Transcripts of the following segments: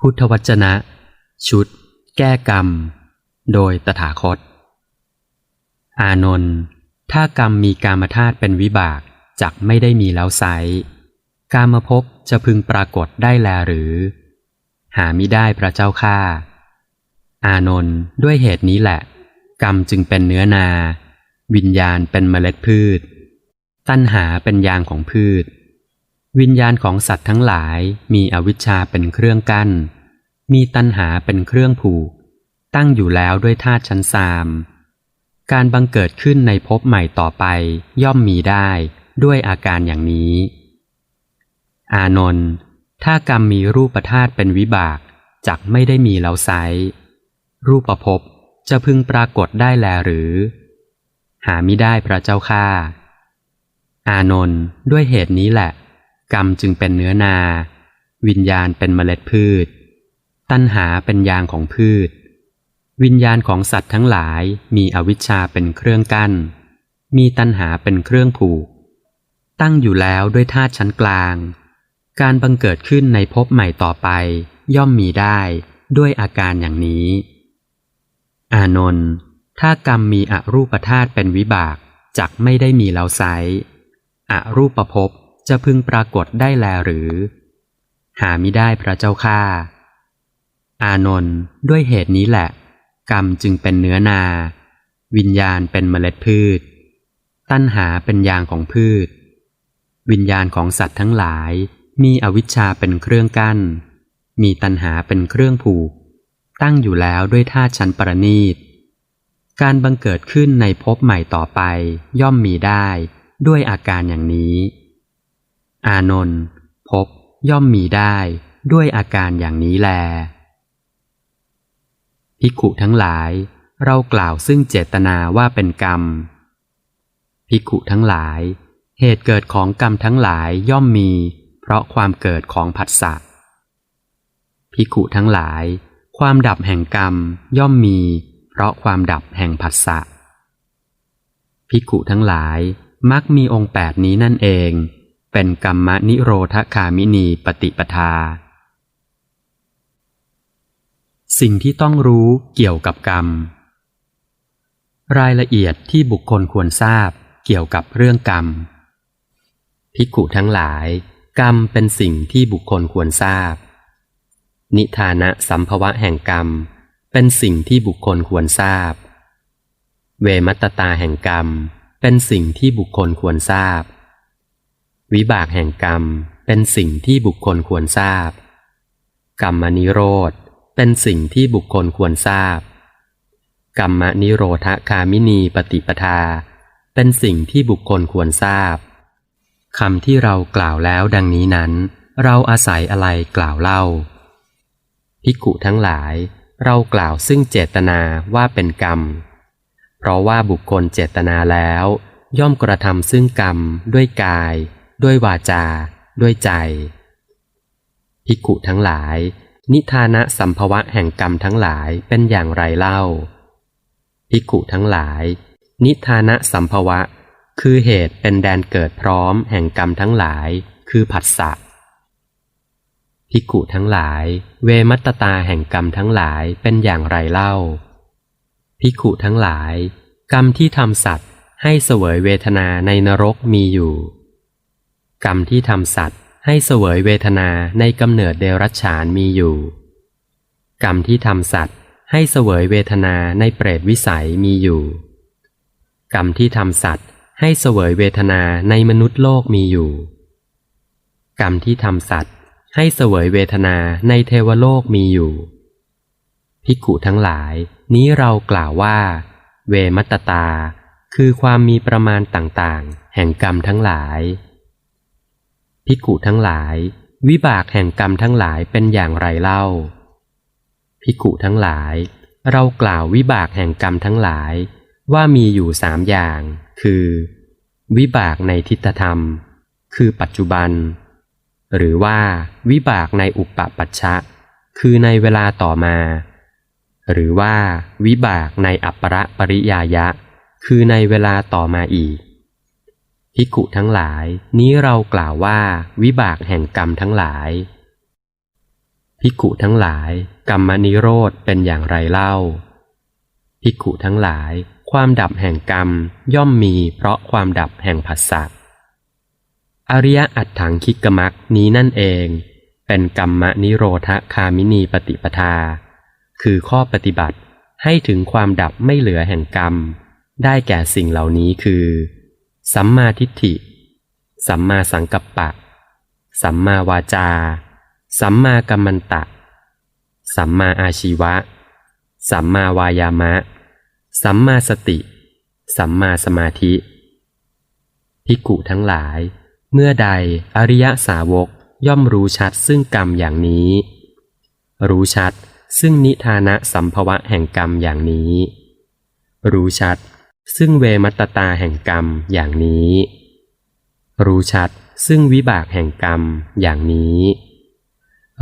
พุทธวจนะ ชุด แก้กรรม โดยตถาคต อานนท์ถ้ากรรมมีกามธาตุเป็นวิบากจักไม่ได้มีแล้วไซร้กามภพจะพึงปรากฏได้แลหรือ หามิได้พระเจ้าข้าอานนท์ด้วยเหตุนี้แหละ กรรมจึงเป็นเนื้อนา วิญญาณเป็นเมล็ดพืช ตัณหาเป็นยางของพืช วิญญาณของสัตว์ทั้งหลายมีอวิชชาเป็นเครื่องกั้น มีตัณหาเป็นเครื่องผูก ตั้งอยู่แล้วด้วยธาตุชั้นสามการบังเกิดขึ้นในภพใหม่ต่อไปย่อมมีได้ด้วยอาการอย่างนี้ อานนท์ถ้ากรรมมีรูปธาตุเป็นวิบากจักไม่ได้มีแล้วไซรูปภพจะพึงปรากฏได้แลหรือ หามิได้พระเจ้าข้าอานนท์ด้วยเหตุนี้แหละ กรรมจึงเป็นเนื้อนา วิญญาณเป็นเมล็ดพืช ตัณหาเป็นยางของพืช วิญญาณของสัตว์ทั้งหลายมีอวิชชาเป็นเครื่องกั้น มีตัณหาเป็นเครื่องผูก ตั้งอยู่แล้วด้วยธาตุชั้นกลาง การบังเกิดขึ้นในภพใหม่ต่อไป ย่อมมีได้ด้วยอาการอย่างนี้ อานนท์ถ้ากรรมมีอรูปธาตุเป็นวิบากจักไม่ได้มีแล้วไซอรูปภพจะพึงปรากฏได้แลหรือ หามิได้พระเจ้าข้า อานนท์ด้วยเหตุนี้แหละ กรรมจึงเป็นเนื้อนา วิญญาณเป็นเมล็ดพืช ตัณหาเป็นยางของพืช วิญญาณของสัตว์ทั้งหลาย มีอวิชชาเป็นเครื่องกั้น มีตัณหาเป็นเครื่องผูก ตั้งอยู่แล้วด้วยธาตุชั้นปรณีต การบังเกิดขึ้นในภพใหม่ต่อไปย่อมมีได้ด้วยอาการอย่างนี้ อานนท์พบย่อมมีได้ด้วยอาการอย่างนี้แล ภิกขุทั้งหลาย เรากล่าวซึ่งเจตนาว่าเป็นกรรม ภิกขุทั้งหลาย เหตุเกิดของกรรมทั้งหลายย่อมมี เพราะความเกิดของผัสสะ ภิกขุทั้งหลาย ความดับแห่งกรรมย่อมมี เพราะความดับแห่งผัสสะ ภิกขุทั้งหลายมักมีองค์แปดนี้นั่นเอง เป็นกรรมนิโรธคามินีปฏิปทา สิ่งที่ต้องรู้เกี่ยวกับกรรม รายละเอียดที่บุคคลควรทราบเกี่ยวกับเรื่องกรรม ภิกขุทั้งหลาย กรรมเป็นสิ่งที่บุคคลควรทราบ นิทานะสัมภวะแห่งกรรม เป็นสิ่งที่บุคคลควรทราบ เวมัตตาแห่งกรรม เป็นสิ่งที่บุคคลควรทราบ วิบากแห่งกรรมเป็นสิ่งที่บุคคลควรทราบ กรรมนิโรธ เป็นสิ่งที่บุคคลควรทราบ กรรมนิโรธคามินีปฏิปทา เป็นสิ่งที่บุคคลควรทราบคำที่เรากล่าวแล้วดังนี้นั้น เราอาศัยอะไรกล่าวเล่าภิกขุทั้งหลาย เรากล่าวซึ่งเจตนาว่าเป็นกรรม เพราะว่าบุคคลเจตนาแล้ว ย่อมกระทำซึ่งกรรม ด้วยกาย ด้วยวาจา ด้วยใจภิกขุทั้งหลาย นิทานะสัมภวะแห่งกรรมทั้งหลายเป็นอย่างไรเล่าภิกขุทั้งหลาย นิทานะสัมภวะ คือเหตุเป็นแดนเกิดพร้อมแห่งกรรมทั้งหลาย คือผัสสะภิกขุทั้งหลาย เวมัตตาแห่งกรรมทั้งหลายเป็นอย่างไรเล่าภิกขุทั้งหลาย กรรมที่ทำสัตว์ให้เสวยเวทนาในนรกมีอยู่ กรรมที่ทำสัตว์ ให้เสวยเวทนาในกำเนิดเดรัจฉานมีอยู่ กรรมที่ทำสัตว์ให้เสวยเวทนาในเปรตวิสัยมีอยู่ กรรมที่ทำสัตว์ให้เสวยเวทนาในมนุษย์โลกมีอยู่ กรรมที่ทำสัตว์ให้เสวยเวทนาในเทวโลกมีอยู่ภิกุทั้งหลาย นี้เรากล่าวว่า เวมัตตา คือความมีประมาณต่างๆ แห่งกรรมทั้งหลาย ภิกขุทั้งหลาย วิบากแห่งกรรมทั้งหลายเป็นอย่างไรเล่า ภิกขุทั้งหลาย เรากล่าววิบากแห่งกรรมทั้งหลาย ว่ามีอยู่สามอย่าง คือ วิบากในทิฏฐธรรม คือปัจจุบัน หรือว่าวิบากในอุปปัชชะ คือในเวลาต่อมา หรือว่าวิบากในอัปรปริยายะ คือในเวลาต่อมาอีก ภิกขุทั้งหลาย นี้เรากล่าวว่าวิบากแห่งกรรมทั้งหลาย ภิกขุทั้งหลาย กรรมนิโรธเป็นอย่างไรเล่า ภิกขุทั้งหลาย ความดับแห่งกรรมย่อมมีเพราะความดับแห่งผัสสะอริยอัตถังคิกมักนี้นั่นเอง เป็นกรรมนิโรธคามินีปฏิปทา คือข้อปฏิบัติให้ถึงความดับไม่เหลือแห่งกรรม ได้แก่สิ่งเหล่านี้คือ สัมมาทิฏฐิ สัมมาสังกัปปะ สัมมาวาจา สัมมากัมมันตะ สัมมาอาชีวะ สัมมาวายามะ สัมมาสติ สัมมาสมาธิ ภิกขุทั้งหลาย เมื่อใดอริยสาวกย่อมรู้ชัดซึ่งกรรมอย่างนี้ รู้ชัดซึ่งนิทานะสัมภวะแห่งกรรมอย่างนี้ รู้ชัด ซึ่งเวมัตตตาแห่งกรรมอย่างนี้ รู้ชัดซึ่งวิบากแห่งกรรมอย่างนี้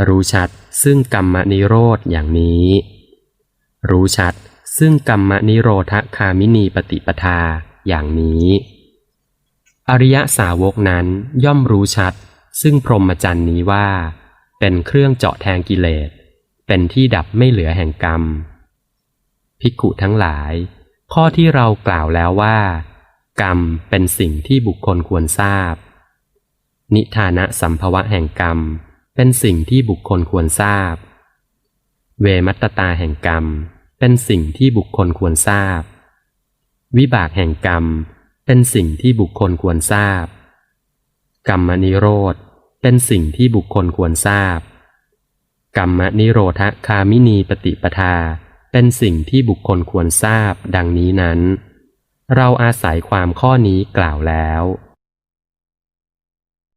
รู้ชัดซึ่งกรรมนิโรธอย่างนี้ รู้ชัดซึ่งกรรมนิโรธคามินีปฏิปทาอย่างนี้ อริยสาวกนั้นย่อมรู้ชัด ซึ่งพรหมจรรย์นี้ว่า เป็นเครื่องเจาะแทงกิเลส เป็นที่ดับไม่เหลือแห่งกรรม ภิกขุทั้งหลาย ข้อที่เรากล่าวแล้วว่า กรรมเป็นสิ่งที่บุคคลควรทราบ นิทานะสัมภวะแห่งกรรม เป็นสิ่งที่บุคคลควรทราบ เวมัตตตาแห่งกรรม เป็นสิ่งที่บุคคลควรทราบ วิบากแห่งกรรม เป็นสิ่งที่บุคคลควรทราบ กรรมนิโรธ เป็นสิ่งที่บุคคลควรทราบ กรรมนิโรธคามินีปฏิปทา เป็นสิ่งที่บุคคลควรทราบดังนี้นั้น เราอาศัยความข้อนี้กล่าวแล้ว